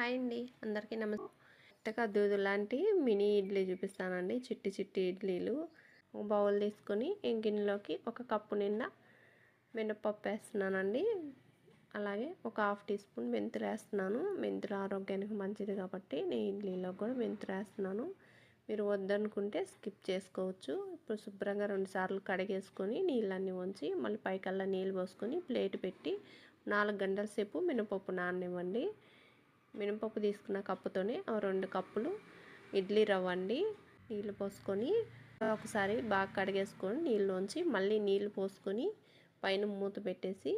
Hi అండి. అందరికీ నమస్తే మెత్తగా దూదు లాంటి మినీ ఇడ్లీ చూపిస్తానండి. చిట్టి చిట్టి ఇడ్లీలు. ఒక బౌల్ తీసుకొని గిన్నెలోకి ఒక కప్పు నిండా మినపప్పు వేస్తున్నానండి. అలాగే ఒక హాఫ్ టీ స్పూన్ మెంతులు వేస్తున్నాను. మెంతులు ఆరోగ్యానికి మంచిది కాబట్టి నేను ఇడ్లీలో కూడా మెంతులు వేస్తున్నాను. మీరు వద్దనుకుంటే స్కిప్ చేసుకోవచ్చు. ఇప్పుడు శుభ్రంగా రెండుసార్లు కడిగేసుకొని నీళ్ళన్నీ ఉంచి మళ్ళీ పైకల్లా నీళ్ళు పోసుకొని ప్లేట్ పెట్టి నాలుగు గంటల సేపు మినపప్పు నాననివ్వండి. మినపప్పు తీసుకున్న కప్పుతోనే రెండు కప్పులు ఇడ్లీ రవ్వ అండి. నీళ్ళు పోసుకొని ఒకసారి బాగా కడిగేసుకొని నీళ్ళలోంచి మళ్ళీ నీళ్ళు పోసుకొని పైన మూత పెట్టేసి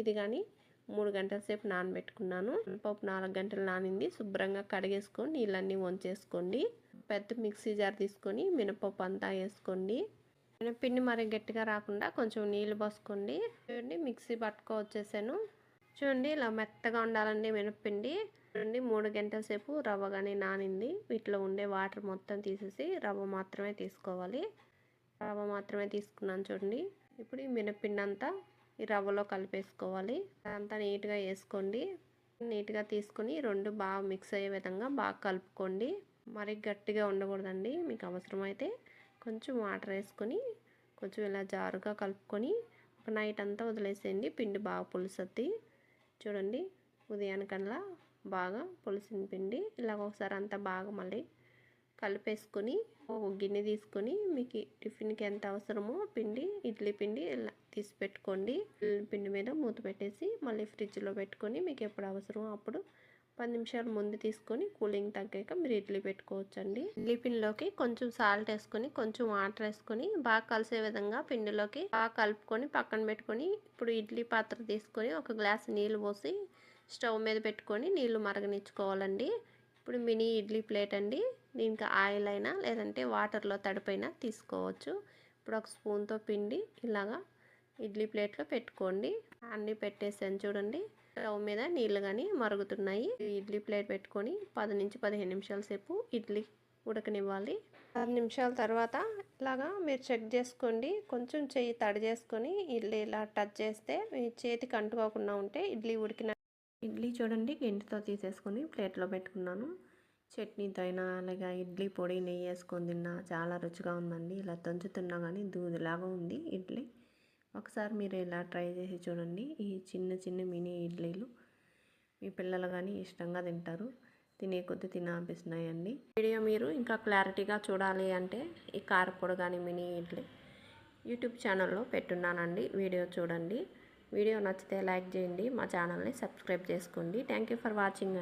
ఇది కానీ మూడు గంటల సేపు నానబెట్టుకున్నాను. పప్పు నాలుగు గంటలు నానింది. శుభ్రంగా కడిగేసుకొని నీళ్ళన్నీ వంచేసుకోండి. పెద్ద మిక్సీ జార్ తీసుకొని మినపప్పు అంతా వేసుకోండి. పిండి మరి గట్టిగా రాకుండా కొంచెం నీళ్ళు పోసుకోండి. చూడండి మిక్సీ పట్టుకో వచ్చేసాను. చూడండి ఇలా మెత్తగా ఉండాలండి మినప్పిండి చూడండి మూడు గంటల సేపు రవ్వ కానీ నానింది. వీటిలో ఉండే వాటర్ మొత్తం తీసేసి రవ్వ మాత్రమే తీసుకోవాలి. రవ్వ మాత్రమే తీసుకున్నాను చూడండి. ఇప్పుడు ఈ మినప్పిండి అంతా ఈ రవ్వలో కలిపేసుకోవాలి. అదంతా నీట్గా వేసుకోండి. నీట్గా తీసుకొని రెండు బాగా మిక్స్ అయ్యే విధంగా బాగా కలుపుకోండి. మరి గట్టిగా ఉండకూడదండి. మీకు అవసరమైతే కొంచెం వాటర్ వేసుకొని కొంచెం ఇలా జారుగా కలుపుకొని ఒక నైట్ అంతా వదిలేసేయండి. పిండి బాగా పులుసద్ది. చూడండి ఉదయానికల్లా బాగా పులిసిన పిండి. ఇలాగ ఒకసారి అంతా బాగా మళ్ళీ కలిపేసుకొని ఒక గిన్నె తీసుకొని మీకు టిఫిన్కి ఎంత అవసరమో పిండి ఇడ్లీ పిండి ఇలా తీసి పెట్టుకోండి. పిండి మీద మూత పెట్టేసి మళ్ళీ ఫ్రిడ్జ్లో పెట్టుకొని మీకు ఎప్పుడు అవసరమో అప్పుడు పది నిమిషాలు ముందు తీసుకొని కూలింగ్ తగ్గాక మీరు ఇడ్లీ పెట్టుకోవచ్చండి. ఇడ్లీ పిండిలోకి కొంచెం సాల్ట్ వేసుకొని కొంచెం వాటర్ వేసుకొని బాగా కలిసే విధంగా పిండిలోకి బాగా కలుపుకొని పక్కన పెట్టుకొని ఇప్పుడు ఇడ్లీ పాత్ర తీసుకొని ఒక గ్లాస్ నీళ్ళు పోసి స్టవ్ మీద పెట్టుకొని నీళ్ళు మరగనిచ్చుకోవాలండి. ఇప్పుడు మినీ ఇడ్లీ ప్లేట్ అండి. దీనికి ఆయిల్ అయినా లేదంటే వాటర్లో తడిపైనా తీసుకోవచ్చు. ఇప్పుడు ఒక స్పూన్తో పిండి ఇలాగా ఇడ్లీ ప్లేట్లో పెట్టుకోండి. అన్నీ పెట్టేసాను చూడండి. స్టవ్ మీద నీళ్ళు కానీ మరుగుతున్నాయి. ఇడ్లీ ప్లేట్ పెట్టుకొని పది నుంచి పదిహేను నిమిషాల సేపు ఇడ్లీ ఉడకనివ్వాలి. పది నిమిషాల తర్వాత ఇలాగా మీరు చెక్ చేసుకోండి. కొంచెం చెయ్యి తడి చేసుకొని ఇడ్లీ ఇలా టచ్ చేస్తే మీ చేతికి అంటుకోకుండా ఉంటే ఇడ్లీ ఉడికిన ఇడ్లీ చూడండి గెంటితో తీసేసుకొని ప్లేట్లో పెట్టుకున్నాను. చట్నీతో అయినా అలాగే ఇడ్లీ పొడి నెయ్యి వేసుకొని తిన్నా చాలా రుచిగా ఉందండి. ఇలా తంచుతున్నా కానీ దూదిలాగా ఉంది ఇడ్లీ. ఒకసారి మీరు ఇలా ట్రై చేసి చూడండి. ఈ చిన్న చిన్న మినీ ఇడ్లీలు మీ పిల్లలు కానీ ఇష్టంగా తింటారు. తినే కొద్ది తినాపిస్తున్నాయండి. వీడియో మీరు ఇంకా క్లారిటీగా చూడాలి అంటే ఈ కారపొడి కానీ మినీ ఇడ్లీ యూట్యూబ్ ఛానల్లో పెట్టున్నానండి. వీడియో చూడండి. వీడియో నచ్చితే లైక్ చేయండి. మా ఛానల్ని సబ్స్క్రైబ్ చేసుకోండి. Thank for watching